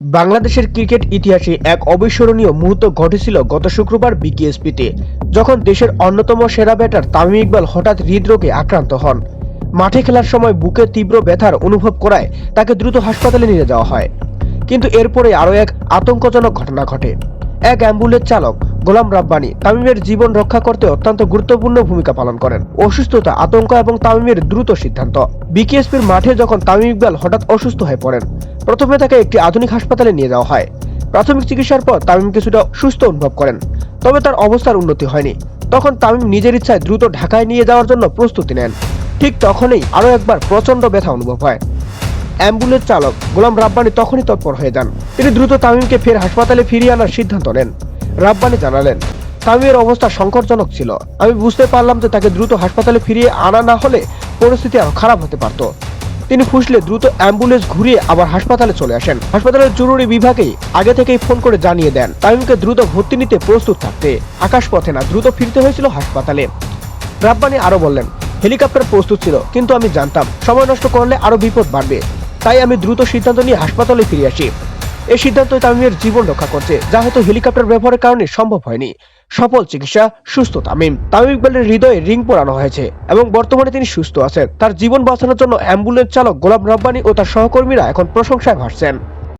বাংলাদেশের ক্রিকেট ইতিহাসে এক অবিস্মরণীয় মুহূর্ত ঘটেছিল গত শুক্রবার বিকেএসপিতে, যখন দেশের অন্যতম সেরা ব্যাটার তামিম ইকবাল হঠাৎ হৃদরোগে আক্রান্ত হন। মাঠে খেলার সময় বুকে তীব্র ব্যথার অনুভব করায় তাকে দ্রুত হাসপাতালে নিয়ে যাওয়া হয়। কিন্তু এরপরে আরও এক আতঙ্কজনক ঘটনা ঘটে। এক অ্যাম্বুলেন্স চালক গোলাম রাব্বানি তামিমের জীবন রক্ষা করতে অত্যন্ত গুরুত্বপূর্ণ ভূমিকা পালন করেন। অসুস্থতা, আতঙ্ক এবং তামিমের দ্রুত সিদ্ধান্ত। বিকেএসপির মাঠে যখন তামিম ইকবাল হঠাৎ অসুস্থ হয়ে পড়েন, প্রথমে তাকে একটি আধুনিক হাসপাতালে নিয়ে যাওয়া হয়। প্রাথমিক চিকিৎসার পর তামিম কিছুটা সুস্থ অনুভব করেন, তবে তার অবস্থার উন্নতি হয়নি। তখন তামিম নিজের ইচ্ছায় দ্রুত ঢাকায় নিয়ে যাওয়ার জন্য প্রস্তুতি নেন। ঠিক তখনই আরও একবার প্রচণ্ড ব্যথা অনুভব হয়। অ্যাম্বুলেন্স চালক গোলাম রাব্বানি তখনই তৎপর হয়ে যান। তিনি দ্রুত তামিমকে ফের হাসপাতালে ফিরিয়ে আনার সিদ্ধান্ত নেন। রাব্বানি জানালেন, তামিমের অবস্থা সংকটজনক ছিল। আমি বুঝতে পারলাম যে তাকে দ্রুত হাসপাতালে ফিরিয়ে আনা না হলে পরিস্থিতি আরও খারাপ হতে পারত। তিনি ফুসলে দ্রুত অ্যাম্বুলেন্স ঘুরিয়ে আবার হাসপাতালে চলে আসেন। হাসপাতালের জরুরি বিভাগে আগে থেকেই ফোন করে জানিয়ে দেন, তামিমকে দ্রুত ভর্তি নিতে প্রস্তুত থাকতে। আকাশপথে না, দ্রুত ফিরতে হয়েছিল হাসপাতালে। রাব্বানি আরও বললেন, হেলিকপ্টার প্রস্তুত ছিল, কিন্তু আমি জানতাম, সময় নষ্ট করলে আরও বিপদ বাড়বে। তাই আমি দ্রুত সিদ্ধান্ত নিয়ে হাসপাতালে ফিরে আসি। এই সিদ্ধান্ত তামিমের জীবন রক্ষা করছে, যা হয়তো হেলিকপ্টার ব্যবহারের কারণে সম্ভব হয়নি। সফল চিকিৎসা, সুস্থ তামিম। তামিম ইকবালের হৃদয়ে রিং পরানো হয়েছে এবং বর্তমানে তিনি সুস্থ আছেন। তার জীবন বাঁচানোর জন্য অ্যাম্বুলেন্স চালক গোলাম রব্বানি ও তার সহকর্মীরা এখন প্রশংসায় ভাসছেন।